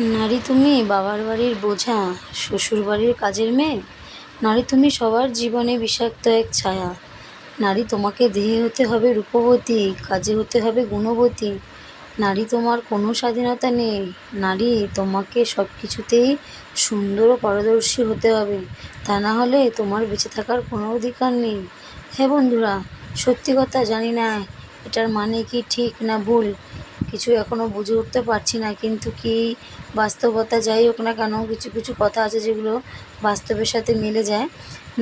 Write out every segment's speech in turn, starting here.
নারী তুমি বাবার বাড়ির বোঝা, শ্বশুর বাড়ির কাজের মেয়ে? নারী তুমি সবার জীবনে বিষাক্ত এক ছায়া। নারী তোমাকে দেহে হতে হবে রূপবতী, কাজে হতে হবে গুণবতী। নারী তোমার কোনো স্বাধীনতা নেই। নারী তোমাকে সব কিছুতেই সুন্দর ও পারদর্শী হতে হবে। তা না হলে তোমার বেঁচে থাকার কোনো অধিকার নেই। হ্যাঁ বন্ধুরা, সত্যি কথা জানি না এটার মানে কি ঠিক না ভুল? কিছু এখনও বুঝে উঠতে পারছি না, কিন্তু কি বাস্তবতা যাই হোক না কেন, কিছু কিছু কথা আছে যেগুলো বাস্তবের সাথে মিলে যায়।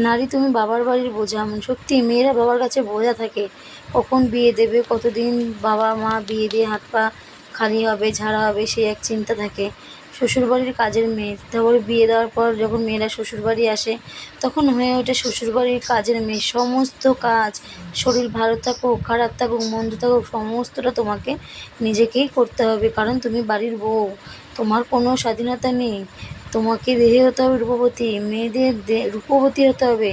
নারী তুমি বাবার বাড়ির বোঝা সত্যি মেয়েরা বাবার কাছে বোঝা থাকে। কখন বিয়ে দেবে, কতদিন বাবা মা বিয়ে দিয়ে হাত পা খালি হবে, ঝাড়া হবে, সেই এক চিন্তা থাকে। শ্বশুরবাড়ির কাজের মেয়ে। তারপরে বিয়ে দেওয়ার পর যখন মেয়েরা শ্বশুরবাড়ি আসে, তখন হয়ে ওঠে শ্বশুরবাড়ির কাজের মেয়ে। সমস্ত কাজ, শরীর ভালো থাকুক খারাপ থাকুক মন্দ থাকুক সমস্তটা তোমাকে নিজেকেই করতে হবে। কারণ তুমি বাড়ির বউ, তোমার কোনো স্বাধীনতা নেই। তোমাকে দেহে হতে হবে রূপবতী, মেয়েদের রূপবতী হতে হবে,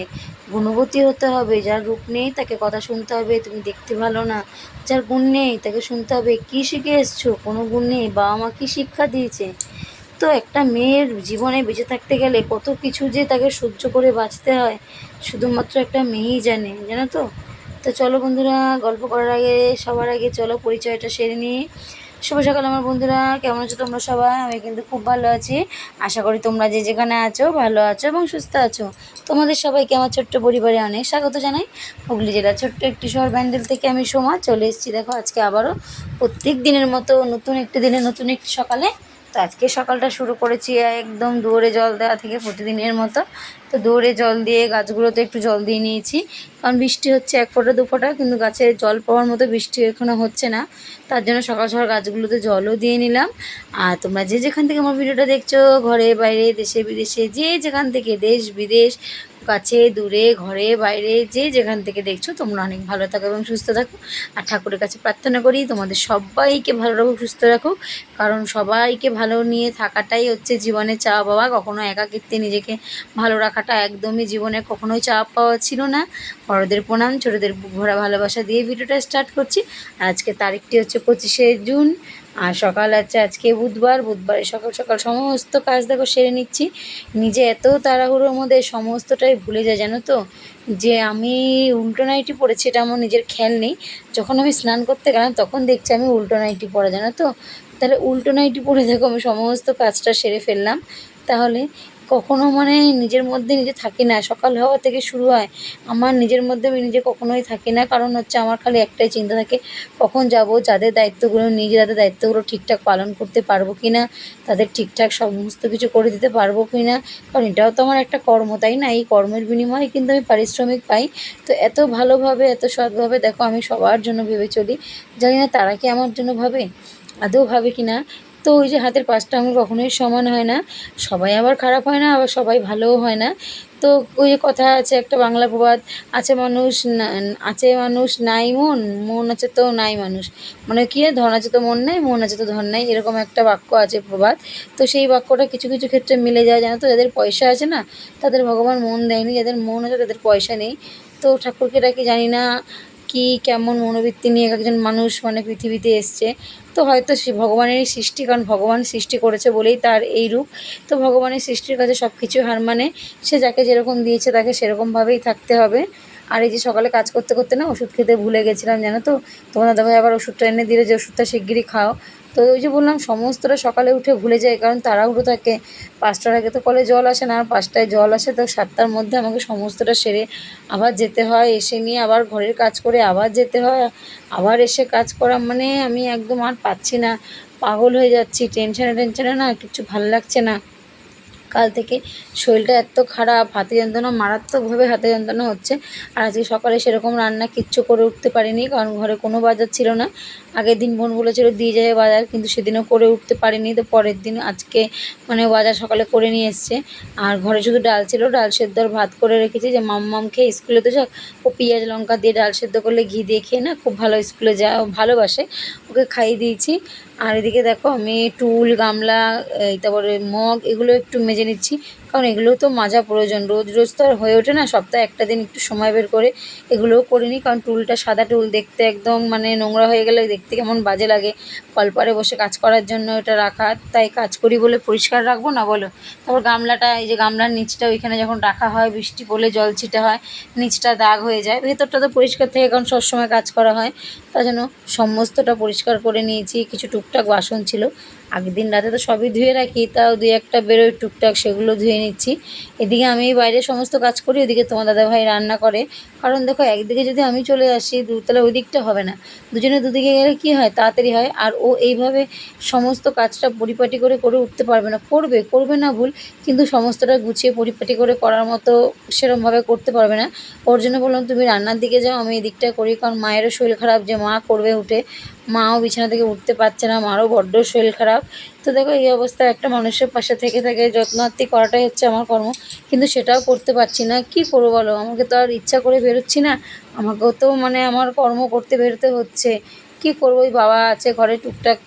গুণবতী হতে হবে। যার রূপ নেই তাকে কথা শুনতে হবে, তুমি দেখতে ভালো না। যার গুণ নেই তাকে শুনতে হবে। কী শিখে এসছো? কোনো গুণ নেই। বাবা মা কী শিক্ষা দিয়েছে? তো একটা মেয়ের জীবনে বেঁচে থাকতে গেলে কত কিছু যে তাকে সহ্য করে বাঁচতে হয়, শুধুমাত্র একটা মেয়েই জানে, জানো তো? তো চলো বন্ধুরা, গল্প করার আগে, সবার আগে চলো পরিচয়টা সেরে নিই। শুভ সকাল আমার বন্ধুরা, কেমন আছো তোমরা সবাই? আমি কিন্তু খুব ভালো আছি। আশা করি তোমরা যে যেখানে আছো, ভালো আছো এবং সুস্থ আছো। তোমাদের সবাইকে আমার ছোট্ট পরিবারে অনেক স্বাগত জানাই। হুগলি জেলার ছোট্ট একটি শহর ব্যান্ডেল থেকে আমি সোমা, চলে এসেছি দেখো আজকে আবারও প্রত্যেক দিনের মতো নতুন একটি দিনে, নতুন একটি সকালে। তো আজকে সকালটা শুরু করেছি একদম দুয়ারে জল দেওয়া থেকে প্রতিদিনের মতো। তো দুয়ারে জল দিয়ে গাছগুলোতে একটু জল দিয়ে নিয়েছি। কারণ বৃষ্টি হচ্ছে এক ফোঁটা, দু ফোঁটা, কিন্তু গাছে জল পাওয়ার মতো বৃষ্টি এখনও হচ্ছে না। তার জন্য সকাল সকাল গাছগুলোতে জলও দিয়ে নিলাম। আর তোমরা যে যেখান থেকে আমার ভিডিওটা দেখছ, ঘরে, বাইরে, দেশে, বিদেশে, যে যেখান থেকে, দেশ, বিদেশ কাছে, দূরে, ঘরে, বাইরে, যে যেখান থেকে দেখছ তোমরা অনেক ভালো থাকো এবং সুস্থ থাকো। আর ঠাকুরের কাছে প্রার্থনা করি তোমাদের সবাইকে ভালো রাখুক, সুস্থ রাখুক। কারণ সবাইকে ভালো নিয়ে থাকাটাই হচ্ছে জীবনে চাওয়া পাওয়া। কখনো একাকিত্বে নিজেকে ভালো রাখাটা একদমই জীবনে কখনোই চাওয়া পাওয়া ছিল না। বড়দের প্রণাম, ছোটোদের ভরা ভালোবাসা দিয়ে ভিডিওটা স্টার্ট করছি। আজকে তারিখটি হচ্ছে পঁচিশে জুন। আর সকাল আছে আজকে বুধবার, বুধবারে সকাল সকাল সমস্ত কাজ দেখো সেরে নিচ্ছি। নিজে এত তাড়াহুড়োর মধ্যে সমস্তটাই ভুলে যায়, জানো তো? যে আমি উল্টো নাইটি পরেছি, এটা আমার নিজের খেয়াল নেই। যখন আমি স্নান করতে গেলাম, তখন দেখছি আমি উল্টো নাইটি পরা, জানো তো? তাহলে উল্টো নাইটি পরে দেখো আমি সমস্ত কাজটা সেরে ফেললাম। তাহলে কখনো মানে নিজের মধ্যে নিজে থাকি না। সকাল হওয়া থেকে শুরু হয়, আমার নিজের মধ্যে আমি নিজে কখনোই থাকি না। কারণ হচ্ছে আমার খালি একটাই চিন্তা থাকে, কখন যাব, যাদের দায়িত্বগুলো নিজে তাদের দায়িত্বগুলো ঠিকঠাক পালন করতে পারব কি না তাদের ঠিকঠাক সমস্ত কিছু করে দিতে পারব কি না কারণ এটাও তো আমার একটা কর্ম, তাই না? এই কর্মের বিনিময়ে কিন্তু আমি পারিশ্রমিক পাই। তো এত ভালোভাবে, এত সৎভাবে দেখো আমি সবার জন্য ভেবে চলি। জানি না তারা কি আমার জন্য ভাবে? আদৌ ভাবে কি না তো ওই যে হাতের পাঁচটা আঙুল কখনোই সমান হয় না। সবাই আবার খারাপ হয় না, আবার সবাই ভালোও হয় না। তো ওই কথা আছে একটা বাংলা প্রবাদ, আছে মানুষ আছে মানুষ নাই মন মন আছে তো নাই মানুষ। মানে কি ধন আছে তো মন নাই, মন আছে তো ধন নাই, এরকম একটা বাক্য আছে প্রবাদ। তো সেই বাক্যটা কিছু কিছু ক্ষেত্রে মিলে যায়, জানো তো? যাদের পয়সা আছে না, তাদের ভগবান মন দেয়নি, যাদের মন আছে তাদের পয়সা নেই। তো ঠাকুরকে ডাকি, জানি না কি, কেমন মনোবৃত্তি নিয়ে একজন মানুষ মানে পৃথিবীতে এসছে। তো হয়তো ভগবানেরই সৃষ্টি, কারণ ভগবান সৃষ্টি করেছে বলেই তার এই রূপ। তো ভগবানের সৃষ্টির কাছে সব কিছু হার মানে সে যাকে যেরকম দিয়েছে তাকে সেরকমভাবেই থাকতে হবে। আর এই যে সকালে কাজ করতে করতে না ওষুধ খেতে ভুলে গেছিলাম জানো তো? তোমাদের দেখো আবার ওষুধটা এনে দিলে যে, ওষুধটা শিগগিরই খাও। তো ওই যে বললাম সমস্তটা সকালে উঠে ভুলে যায়, কারণ তাড়াহুড়ো থাকে। পাঁচটার আগে তো কলে জল আসে না, আর পাঁচটায় জল আসে তো সাতটার মধ্যে আমাকে সমস্তটা সেরে আবার যেতে হয়। এসে নিয়ে আবার ঘরের কাজ করে আবার যেতে হয়। আবার এসে কাজ করা মানে আমি একদম আর পাচ্ছি না। পাগল হয়ে যাচ্ছি, টেনশনে টেনশনে না, কিছু ভালো লাগছে না। কাল থেকে শরীরটা এত খারাপ, হাতে যন্ত্রণা মারাত্মকভাবে হাতে যন্ত্রণা হচ্ছে। আর আজকে সকালে সেরকম রান্না কিচ্ছু করে উঠতে পারিনি, কারণ ঘরে কোনো বাজার ছিল না। আগের দিন বোন বলেছিল দিয়ে যাবে বাজার, কিন্তু সেদিনও করে উঠতে পারিনি, তো পরের দিন আজকে মানে বাজার সকালে করে নিয়ে এসছে। আর ঘরে শুধু ডাল ছিল, ডাল সেদ্ধ আর ভাত করে রেখেছি, যে মাম মাম খেয়ে স্কুলে তো যাক, ও পেঁয়াজ লঙ্কা দিয়ে ডাল সেদ্ধ করলে ঘি দিয়ে খেয়ে না খুব ভালো স্কুলে যা ভালোবাসে, ওকে খাইয়ে দিয়েছি। আর এদিকে দেখো আমি টুল, গামলা, এই তারপরে মগ, এগুলো একটু মেজে নিচ্ছি কারণ এগুলোও তো মাজা প্রয়োজন। রোজ রোজ তো আর হয়ে ওঠে না, সপ্তাহে একটা দিন একটু সময় বের করে এগুলোও করে নিই কারণ টুলটা, সাদা টুল দেখতে একদম মানে নোংরা হয়ে গেলে দেখতে কেমন বাজে লাগে। কলপারে বসে কাজ করার জন্য এটা রাখা, তাই কাজ করি বলে পরিষ্কার রাখব না বলো? তারপর গামলাটা, এই যে গামলার নিচটা ওইখানে যখন রাখা হয়, বৃষ্টি পড়লে জল ছিটা হয়, নিচটা দাগ হয়ে যায়। ভেতরটা তো পরিষ্কার থাকে, কারণ সবসময় কাজ করা হয়, তার জন্য সমস্তটা পরিষ্কার করে নিয়েছি, কিছু টুকটাক বাসন ছিল। আগের দিন রাতে তো সবই ধুয়ে রাখি, তাও দুই একটা বেরোয় টুকটাক সেগুলো ধুয়ে নিচ্ছি। এদিকে আমি বাইরে সমস্ত কাজ করি, ওদিকে তোমার দাদাভাই রান্না করে। কারণ দেখো, একদিকে যদি আমি চলে আসি, দু, তাহলে ওই দিকটা হবে না। দুজনে দুদিকে গেলে কী হয়? তাড়াতাড়ি হয়। আর ও এইভাবে সমস্ত কাজটা পরিপাটি করে করে উঠতে পারবে না। করবে করবে না ভুল, কিন্তু সমস্তটা গুছিয়ে পরিপাটি করে করার মতো সেরমভাবে করতে পারবে না। ওর জন্য বললাম, তুমি রান্নার দিকে যাও, আমি এই দিকটা করি। কারণ মায়েরও শরীর খারাপ, যে মা করবে উঠে, মাও বিছানা থেকে উঠতে পারছে না, মারও বড্ড শরীর খারাপ। তো দেখো, এই অবস্থায় একটা মানুষের পাশে থেকে থেকে যত্নার্থী করাটাই হচ্ছে আমার কর্ম, কিন্তু সেটাও করতে পারছি না। কি করব বলো? আমাকে তো আর ইচ্ছা করে বেরোচ্ছি না। আমাকেও তো মানে আমার কর্ম করতে বেরোতে হচ্ছে। কি করব? ওই বাবা আছে, ঘরে টুকটাক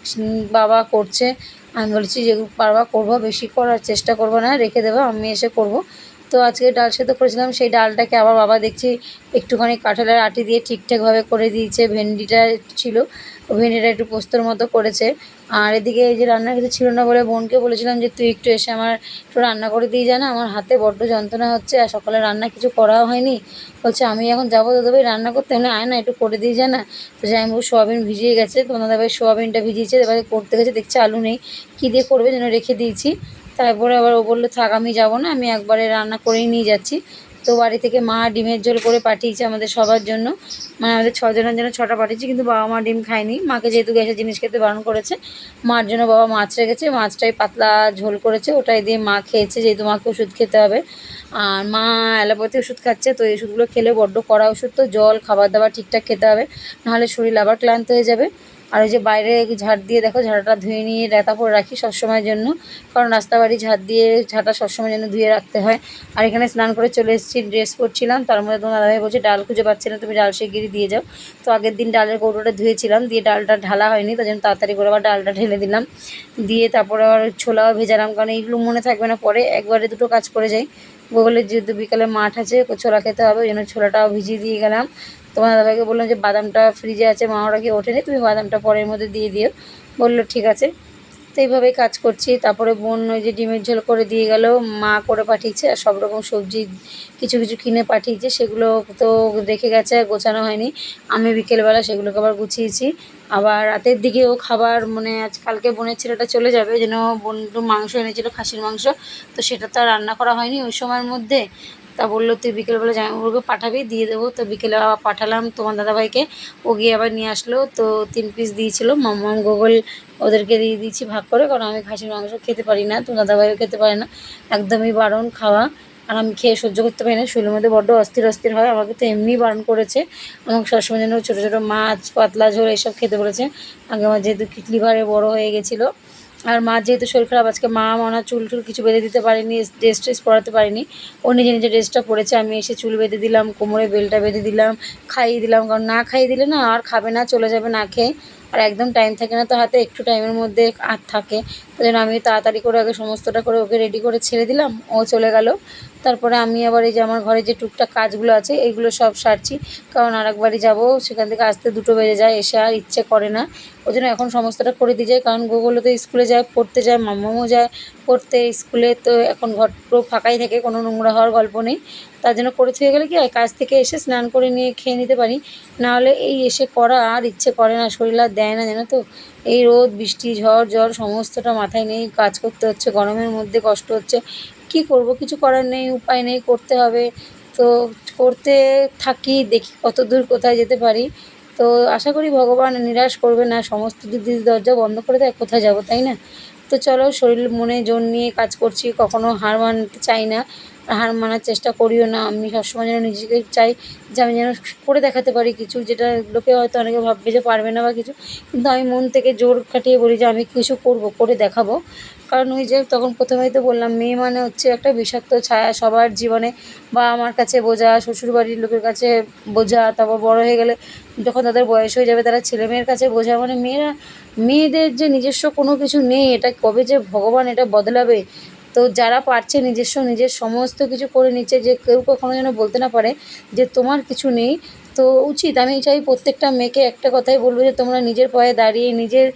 বাবা করছে। আমি বলছি যে পারবা করব, বেশি করার চেষ্টা করব না, রেখে দেবো, আমি এসে করব। তো আজকে ডাল সেদ্ধ করেছিলাম, সেই ডালটাকে আবার বাবা দেখছি, একটুখানি কাঁঠালের আটি দিয়ে ঠিকঠাকভাবে করে দিয়েছে, ভেন্ডিটা ছিল। ভেন্ডিটা একটু পোস্তর মতো করেছে। আর এদিকে এই যে রান্না কিছু ছিল না বলে বোনকে বলেছিলাম যে, তুই একটু এসে আমার একটু রান্না করে দিয়ে যা না, আমার হাতে বড্ড যন্ত্রণা হচ্ছে আর সকালে রান্না কিছু করাও হয়নি। বলছে, আমি এখন যাব দাদাভাই রান্না করতে। মানে আয় না, একটু করে দিয়ে যা না। তো যাই আমি সোয়াবিন ভিজিয়ে গেছে তো দাদাভাই সোয়াবিনটা ভিজিয়েছে, এবারে করতে গেছে, দেখছে আলু নেই। কী দিয়ে করবে যেন রেখে দিয়েছি। তারপরে আবার ও বলল, থাক, আমি যাব না, আমি একবারে রান্না করেই নিয়ে যাচ্ছি। তো বাড়ি থেকে মা ডিমের ঝোল করে পাঠিয়েছে আমাদের সবার জন্য। মানে আমাদের ছজনের জন্য ছটা পাঠিয়েছে, কিন্তু বাবা মা ডিম খায়নি। মাকে যেহেতু গ্যাসের জিনিস খেতে বারণ করেছে, মার জন্য বাবা মাছ রেখেছে, মাছটাই পাতলা ঝোল করেছে, ওটাই দিয়ে মা খেয়েছে, যেহেতু মাকে ওষুধ খেতে হবে। আর মা অ্যালোপ্যাথি ওষুধ খাচ্ছে, তো এই ওষুধগুলো খেলে বড্ড কড়া ওষুধ, তো জল, খাবার দাবার ঠিকঠাক খেতে হবে, নাহলে শরীর আবার ক্লান্ত হয়ে যাবে। আর ওই যে বাইরে ঝাড় দিয়ে দেখো, ঝাড়াটা ধুয়ে নিয়ে রেতা করে রাখি সবসময়ের জন্য। কারণ রাস্তা বাড়ি ঝাড় দিয়ে ঝাঁটা সবসময়ের জন্য ধুয়ে রাখতে হয়। আর এখানে স্নান করে চলে এসেছি, ড্রেস করছিলাম তার মধ্যে তোমার দাদাভাই বলছে, ডাল খুঁজে পাচ্ছি না, তুমি ডাল শিগগিরি দিয়ে যাও। তো আগের দিন ডালের কৌটোটা ধুয়েছিলাম, দিয়ে ডালটা ঢালা হয়নি, তার জন্য তাড়াতাড়ি করে আবার ডালটা ঢেলে দিলাম। দিয়ে তারপরে আবার ছোলাও ভেজালাম কারণ এইগুলো মনে থাকবে না, পরে একবারে দুটো কাজ করে যাই। গোগলের যেহেতু বিকালে মাঠ আছে, ছোলা খেতে হবে, ওই জন্য ছোলাটাও ভিজিয়ে দিয়ে গেলাম। তোমার দাদাভাইকে বললাম যে, বাদামটা ফ্রিজে আছে, মা ওরা কি ওঠেনি? তুমি বাদামটা পরের মধ্যে দিয়ে দিও। বলল, ঠিক আছে। তো এইভাবেই কাজ করছি। তারপরে বোন ওই যে ডিমের ঝোল করে দিয়ে গেল, মা করে পাঠিয়েছে, আর সব রকম সবজি কিছু কিছু কিনে পাঠিয়েছে। সেগুলো তো দেখে গেছে, গোছানো হয়নি। আমি বিকেলবেলা সেগুলোকে আবার গুছিয়েছি। আবার রাতের দিকেও খাবার মানে আজ কালকে বোনের ছেলেটা চলে যাবে যেন বোন মাংস এনেছিল, খাসির মাংস। তো সেটা তো আর রান্না করা হয়নি ওই সময়ের মধ্যে। তা বলল, তুই বিকেলবেলা জামাইবাবুকে পাঠাবি, দিয়ে দেবো। তো বিকেলে আবার পাঠালাম, তোমার দাদাভাইকে। ও গিয়ে আবার নিয়ে আসলো, তো তিন পিস দিয়েছিল। মাম্মাম গোগল ওদেরকে দিয়ে দিয়েছি ভাগ করে, কারণ আমি খাসির মাংস খেতে পারি না তোমার দাদাভাইও খেতে পারে না। একদমই বারণ খাওয়া, আর আমি খেয়ে সহ্য করতে পারি না। শরীরের মধ্যে বড্ড অস্থির অস্থির হয়, আমাকে তো এমনিই বারণ করেছে। আমাকে সবসময় যেন ছোটো ছোটো মাছ, পাতলা ঝোল, এসব খেতে বলেছে। আগে আমার যেহেতু কিডনি ভারে বড়ো হয়ে গেছিল আর মা যেহেতু শরীর খারাপ, আজকে মা মনা চুল টুল কিছু বেঁধে দিতে পারেনি ড্রেস ট্রেস পরাতে পারিনি। ও নিজে নিজে ড্রেসটা পরেছে, আমি এসে চুল বেঁধে দিলাম, কোমরে বেলটা বেঁধে দিলাম, খাইয়ে দিলাম। কারণ না খাইয়ে দিলে না আর খাবে না, চলে যাবে না খেয়ে। আর একদম টাইম থাকে না তো হাতে, একটু টাইমের মধ্যে আর থাকে। ওই জন্য আমি তাড়াতাড়ি করে আগে সমস্তটা করে ওকে রেডি করে ছেড়ে দিলাম, ও চলে গেল। তারপরে আমি আবার এই যে আমার ঘরে যে টুকটাক কাজগুলো আছে এইগুলো সব সারছি। কারণ আর একবারই যাব, সেখান থেকে আসতে দুটো বেজে যায়, এসে আর ইচ্ছে করে না। ওই জন্য এখন সমস্তটা করে দিয়ে যায় কারণ গোগুলো তো স্কুলে যায়, পড়তে যায়, মাম্মামও যায়। পড়তে, স্কুলে তো এখন ঘর পুরো ফাঁকাই থাকে, কোনো নোংরা হওয়ার গল্প নেই। তার জন্য করে থেকে গেলে কি হয় কাজ থেকে এসে স্নান করে নিয়ে খেয়ে নিতে পারি। নাহলে এই এসে করা আর ইচ্ছে করে না, শরীর আর দেয় না, জানো তো? এই রোদ, বৃষ্টি, ঝড় ঝড়, সমস্তটা মাথায় নেই কাজ করতে হচ্ছে, গরমের মধ্যে কষ্ট হচ্ছে। কি করব? কিছু করার নেই, উপায় নেই, করতে হবে। তো করতে থাকি, দেখি কত দূর কোথায় যেতে পারি। তো আশা করি ভগবান নিরাশ করবে না, সমস্ত দিক দিয়ে দরজা বন্ধ করে দেয়, কোথায় যাব, তাই না? তো চলো, শরীর মনে জোর নিয়ে কাজ করছি, কখনো হার মানতে চাই না। হার মানার চেষ্টা করিও না। আমি সবসময় যেন নিজেকে চাই যে আমি যেন করে দেখাতে পারি কিছু, যেটা লোকে হয়তো অনেকে ভাববে যে পারবে না বা কিছু। কিন্তু আমি মন থেকে জোর খাটিয়ে বলি যে আমি কিছু করব, করে দেখাবো। কারণ ওই যে তখন প্রথমেই তো বললাম, মেয়ে মানে হচ্ছে একটা বিষাক্ত ছায়া সবার জীবনে বা আমার কাছে বোঝা, শ্বশুরবাড়ির লোকের কাছে বোঝা, তারপর বড় হয়ে গেলে যখন তাদের বয়স হয়ে যাবে, তারা ছেলে মেয়ের কাছে বোঝা। মানে মেয়েরা, মেয়েদের যে নিজস্ব কোনো কিছু নেই, এটা কবে যে ভগবান এটা বদলাবে তো যারা পারছে নিজস্ব নিজের সমস্ত কিছু করে নিচ্ছে, যে কেউ কখনও যেন বলতে না পারে যে তোমার কিছু নেই তো উচিত, আমি চাই প্রত্যেকটা মেয়েকে একটা কথাই বলব যে তোমরা নিজের পায়ে দাঁড়িয়ে নিজের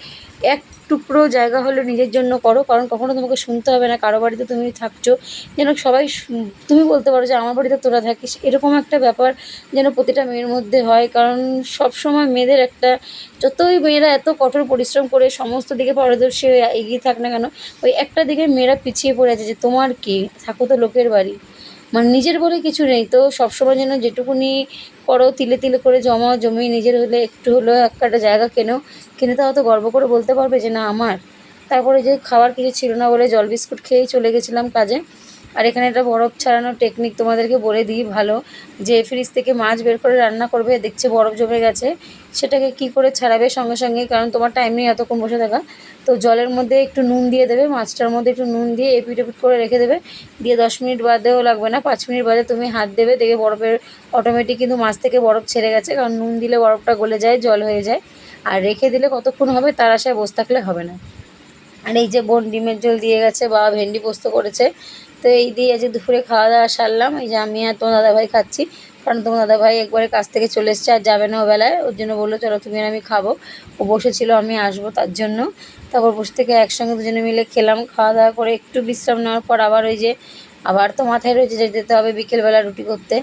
এক টুকরো জায়গা হলেও নিজের জন্য করো, কারণ কখনো তোমাকে শুনতে হবে না, কারও বাড়িতে তুমি থাকছো, যেন সবাই তুমি বলতে পারো যে আমার বাড়িতে তোরা থাকিস, এরকম একটা ব্যাপার যেন প্রতিটা মেয়ের মধ্যে হয়, কারণ সব সময় মেয়েদের একটা, যতই মেয়েরা এত কঠোর পরিশ্রম করে সমস্ত দিকে পারদর্শী হয়ে এগিয়ে থাক না কেন, ওই একটা দিকে মেয়েরা পিছিয়ে পড়ে আছে যে তোমার কি, থাকো তো লোকের বাড়ি। মানে নিজের বলে কিছু নেই। তো সবসময় যেন যেটুকুনি করো, তিলে তিলে করে জমা জমি নিজের হলে একটু হলেও একটা জায়গা কেনো। কিনে তাও তো গর্ব করে বলতে পারবে যে না, আমার। তারপরে যে খাবার কিছু ছিল না বলে জল বিস্কুট খেয়েই চলে গেছিলাম কাজে। আর এখানে একটা বরফ ছাড়ানোর টেকনিক তোমাদেরকে বলে দিই ভালো। যে ফ্রিজ থেকে মাছ বের করে রান্না করবে, দেখছে বরফ জমে গেছে। সেটাকে কি করে ছাড়াবে সঙ্গে সঙ্গে? কারণ তোমার টাইম নেই এতক্ষণ বসে থাকা তো জলের মধ্যে একটু নুন দিয়ে দেবে, মাছটার মধ্যে একটু নুন দিয়ে এপিট এপিট করে রেখে দেবে। দিয়ে দশ মিনিট বাদেও লাগবে না, পাঁচ মিনিট বাদে তুমি হাত দেবে। দেখে বরফের অটোমেটিক কিন্তু মাছ থেকে বরফ ছেড়ে গেছে, কারণ নুন দিলে বরফটা গলে যায়, জল হয়ে যায়। আর রেখে দিলে কতক্ষণ হবে তার আশায় বসে থাকলে হবে না। আর এই যে বোন ডিমের ঝোল দিয়ে গেছে বা ভেন্ডি পোস্ত করেছে তো এই দিয়ে আজকে দুপুরে খাওয়া দাওয়া সারলাম। এই যে আমি আর তোমার দাদাভাই খাচ্ছি। কারণ তোমার দাদাভাই একবারে কাছ থেকে চলে এসছে আর যাবে না ও বেলায়। ওর জন্য বলল, চলো তুমি আর আমি খাব। ও বসেছিল, আমি আসব তার জন্য। তারপর বসে থেকে একসঙ্গে দুজনে মিলে খেলাম। খাওয়া দাওয়া করে একটু বিশ্রাম নেওয়ার পর আবার ওই যে, আবার তো মাথায় রয়েছে যেতে হবে বিকেলবেলা রুটি করতে।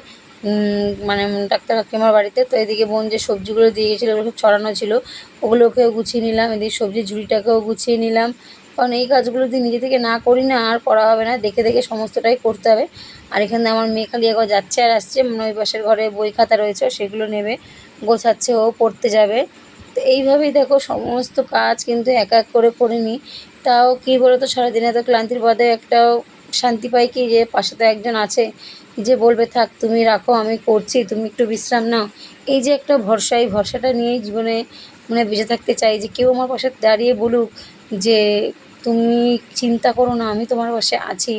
মানে ডাক্তার কাকিমার বাড়িতে। তো এদিকে বোন যে সবজিগুলো দিয়ে গেছিল, ওগুলো সব ছড়ানো ছিল। ওগুলোকেও গুছিয়ে নিলাম। এদিকে সবজির ঝুড়িটাকেও গুছিয়ে নিলাম। কারণ এই কাজগুলো যদি নিজে থেকে না করি না, আর করা হবে না। দেখে দেখে সমস্তটাই করতে হবে। আর এখানে আমার মেয়ে খালি একবার যাচ্ছে আর আসছে। মানে ওই পাশের ঘরে বই খাতা রয়েছে, সেগুলো নেবে, গোছাচ্ছে, ও পড়তে যাবে। তো এইভাবেই দেখো সমস্ত কাজ কিন্তু এক এক করে করে নিই। তাও কী বলো তো সারাদিনে এত ক্লান্তির বাদে একটাও শান্তি পাই কি যে পাশে তো একজন আছে, যে বলবে, থাক, তুমি রাখো, আমি করছি, তুমি একটু বিশ্রাম নাও। এই যে একটা ভরসা, এই ভরসাটা নিয়েই জীবনে মানে বেঁচে থাকতে চাই যে কেউ আমার পাশে দাঁড়িয়ে বলুক যে তুমি চিন্তা করো না, আমি তোমার পাশে আছি।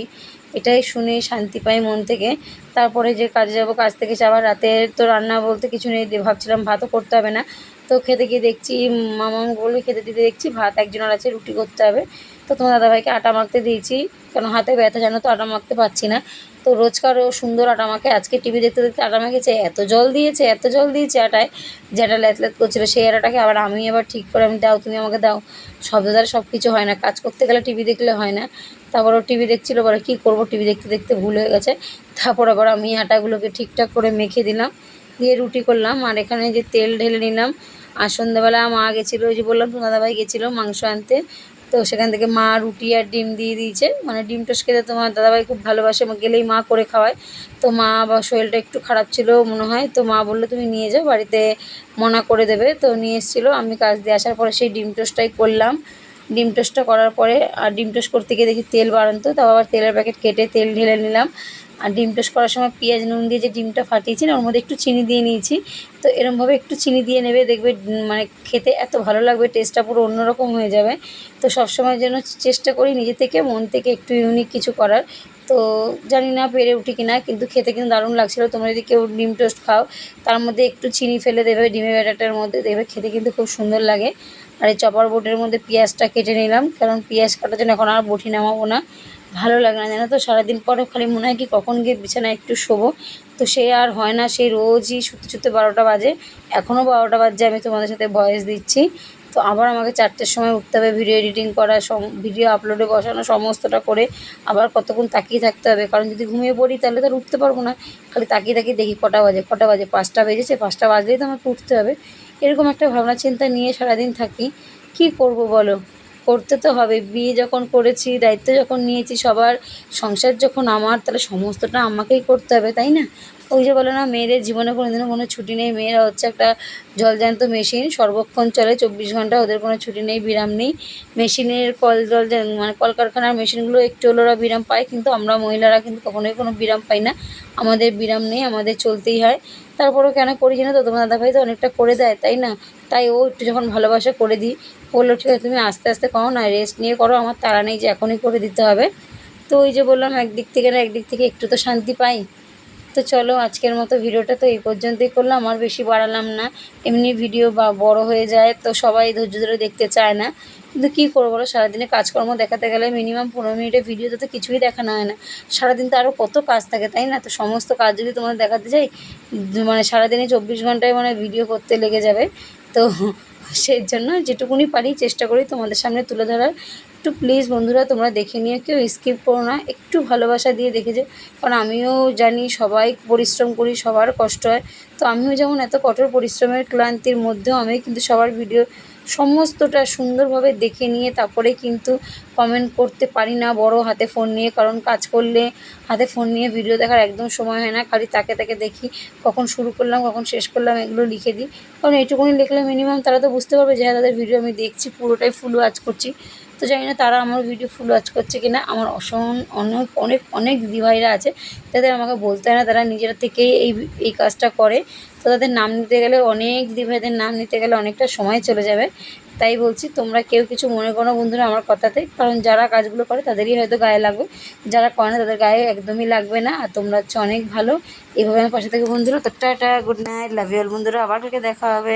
এটাই শুনে শান্তি পাই মন থেকে। তারপরে যে কাজে যাব, কাজ থেকে যাওয়ার রাতে তো রান্না বলতে কিছু নেই ভাবছিলাম ভাতও করতে হবে না। তো খেতে গিয়ে দেখছি মামা বলে খেতে দিতে দেখছি, ভাত একজনের আছে, রুটি করতে হবে। তো তোমার দাদাভাইকে আটা মাখতে দিয়েছি কারণ হাতে ব্যথা জানো তো, আটা মাখতে পারছি না। তো রোজকার ও সুন্দর আটা মাখে। আজকে টিভি দেখতে দেখতে আটা মাখেছে এত জল দিয়েছে, এত জল দিয়েছে আটায়, যেটা ল্যাত ল্যাত করছিল সেই আটাটাকে আবার আমি আবার ঠিক করে আমি দাও, তুমি আমাকে দাও। শব্দ দ্বারা সব কিছু হয় না, কাজ করতে গেলে টিভি দেখলে হয় না। তারপর ও টিভি দেখছিলো, বলে কী করব, টিভি দেখতে দেখতে ভুল হয়ে গেছে। তারপর আবার আমি আটাগুলোকে ঠিকঠাক করে মেখে দিলাম, দিয়ে রুটি করলাম, আর এখানে যে তেল ঢেলে নিলাম, আর সন্ধ্যাবেলা মা গেছিল, ওই যে বললাম তো দাদাভাই গেছিল মাংস আনতে তো সেখান থেকে মা রুটি আর ডিম দিয়ে দিয়েছে। মানে ডিম টোস্ট খেতে তোমার দাদাভাই খুব ভালোবাসে গেলেই মা করে খাওয়ায়। তো মা বা শরীরটা একটু খারাপ ছিল মনে হয়, তো মা বলল, তুমি নিয়ে যাও, বাড়িতে মনা করে দেবে। তো নিয়ে এসেছিল, আমি কাজ দিয়ে আসার পরে সেই ডিম টোস্টটাই করলাম। ডিম টোস্টটা করার পরে, আর ডিম টোস্ট করতে গিয়ে দেখি তেল বাড়ান্ত তাও আবার তেলের প্যাকেট কেটে তেল ঢেলে নিলাম। আর ডিম টোস্ট করার সময় পেঁয়াজ, নুন দিয়ে যে ডিমটা ফাটিয়েছি না, ওর মধ্যে একটু চিনি দিয়ে নিয়েছি। তো এরমভাবে একটু চিনি দিয়ে নেবে, দেখবে মানে খেতে এত ভালো লাগবে টেস্টটা পুরো অন্যরকম হয়ে যাবে। তো সবসময় যেন চেষ্টা করি নিজে থেকে, মন থেকে একটু ইউনিক কিছু করার। তো জানি না পেরে উঠি কিনা, কিন্তু খেতে কিন্তু দারুণ লাগছিল। তোমরা যদি কেউ ডিম টোস্ট খাও, তার মধ্যে একটু চিনি ফেলে দেবে, ডিমের ব্যাটারটার মধ্যে দেখবে খেতে কিন্তু খুব সুন্দর লাগে। আর এই চপার বোটের মধ্যে পেঁয়াজটা কেটে নিলাম, কারণ পেঁয়াজ কাটার জন্য এখন আর বটি নামাবো না। ভালো লাগে না, জানো তো? সারাদিন পরে খালি মনে হয় কি কখন গিয়ে বিছানায় একটু শোবো। তো সে আর হয় না সেই রোজই শুতে শুতে বারোটা বাজে। এখনও বারোটা বাজে আমি তোমাদের সাথে ভয়েস দিচ্ছি। তো আবার আমাকে চারটের সময় উঠতে হবে ভিডিও এডিটিং করা ভিডিও আপলোডে বসানো, সমস্তটা করে আবার কতক্ষণ তাকিয়ে থাকতে হবে। কারণ যদি ঘুমিয়ে পড়ি, তাহলে তো উঠতে পারব না। খালি তাকিয়ে তাকিয়ে দেখি কটা বাজে কটা বাজে? পাঁচটা বেজেছে, পাঁচটা বাজলেই তো আমাকে উঠতে হবে। এরকম একটা ভাবনা চিন্তা নিয়ে সারাদিন থাকি। কি করব বলো? করতে তো হবে। বিয়ে যখন করেছি, দায়িত্ব যখন নিয়েছি, সবার সংসার যখন আমার, তাহলে সমস্তটা আমাকেই করতে হবে, তাই না? ওই যে বলে না, মেয়েদের জীবনে কোনোদিনও কোনো ছুটি নেই। মেয়েরা হচ্ছে একটা জলজ্যান্ত মেশিন, সর্বক্ষণ চলে, চব্বিশ ঘণ্টা ওদের কোনো ছুটি নেই, বিরাম নেই। মেশিনের কল, জল মানে কলকারখানার মেশিনগুলো একটু ওরা বিরাম পায়, কিন্তু আমরা মহিলারা কিন্তু কখনোই কোনো বিরাম পাই না। আমাদের বিরাম নেই, আমাদের চলতেই হয়। তারপরেও কেন করি জানো তো? তোমার দাদাভাই তো অনেকটা করে দেয়, তাই না? তাই ও একটু যখন ভালোবাসা করে দিই বলল, ঠিক আছে, তুমি আস্তে আস্তে করো, না রেস্ট নিয়ে করো, আমার তাড়া নেই যে এখনই করে দিতে হবে। তো ওই যে বললাম, একদিক থেকে না একদিক থেকে একটু তো শান্তি পাই। তো চলো, আজকের মতো ভিডিওটা তো এই পর্যন্তই করলাম, আর বেশি বাড়ালাম না। এমনি ভিডিও বা বড় হয়ে যায়, তো সবাই ধৈর্য ধরে দেখতে চায় না। কিন্তু কী করব বলো, সারাদিনে কাজকর্ম দেখাতে গেলে মিনিমাম পনেরো মিনিটের ভিডিওতে তো কিছুই দেখানো হয় না। সারাদিন তো আরও কত কাজ থাকে, তাই না? তো সমস্ত কাজ যদি তোমাদের দেখাতে চাই মানে সারাদিনে চব্বিশ ঘন্টায় মানে ভিডিও করতে লেগে যাবে। তো সেই জন্য যেটুকুনি পারি চেষ্টা করি তোমাদের সামনে তুলে ধরার। একটু প্লিজ বন্ধুরা, তোমরা দেখে নিয়ে কেউ স্কিপ করো না। একটু ভালোবাসা দিয়ে দেখে যে কারণ আমিও জানি সবাই পরিশ্রম করি, সবার কষ্ট হয়। তো আমিও যেমন এত কঠোর পরিশ্রমের ক্লান্তির মধ্যেও আমি কিন্তু সবার ভিডিও সমস্তটা সুন্দরভাবে দেখে নিয়ে তারপরে কিন্তু কমেন্ট করতে পারি না বড় হাতে ফোন নিয়ে। কারণ কাজ করলে হাতে ফোন নিয়ে ভিডিও দেখার একদম সময় হয় না। খালি তাকে তাকে দেখি, কখন শুরু করলাম, কখন শেষ করলাম, এগুলো লিখে দিই। কারণ এইটুকুনি লিখলে মিনিমাম তারা তো বুঝতে পারবে যে হ্যাঁ তাদের ভিডিও আমি দেখছি, পুরোটাই ফুল ওয়াচ করছি। তো জানি না তারা আমার ভিডিও ফুল ওয়াচ করছে কি না আমার অসন অনেক অনেক অনেক দিদিভাইরা আছে। তাদের আমাকে বলতে হয় না, তারা নিজেরা থেকেই এই এই কাজটা করে। তো তাদের নাম নিতে গেলে, অনেক দিদিভাইদের নাম নিতে গেলে অনেকটা সময় চলে যাবে। তাই বলছি, তোমরা কেউ কিছু মনে করো বন্ধুরা আমার কথাতে, কারণ যারা কাজগুলো করে তাদেরই হয়তো গায়ে লাগবে। যারা করে না তাদের গায়ে একদমই লাগবে না। আর তোমরা হচ্ছে অনেক ভালো। এভাবে আমার পাশে থেকে বন্ধুরা, তো tata, good night, love you all বন্ধুরা। আবার কালকে দেখা হবে।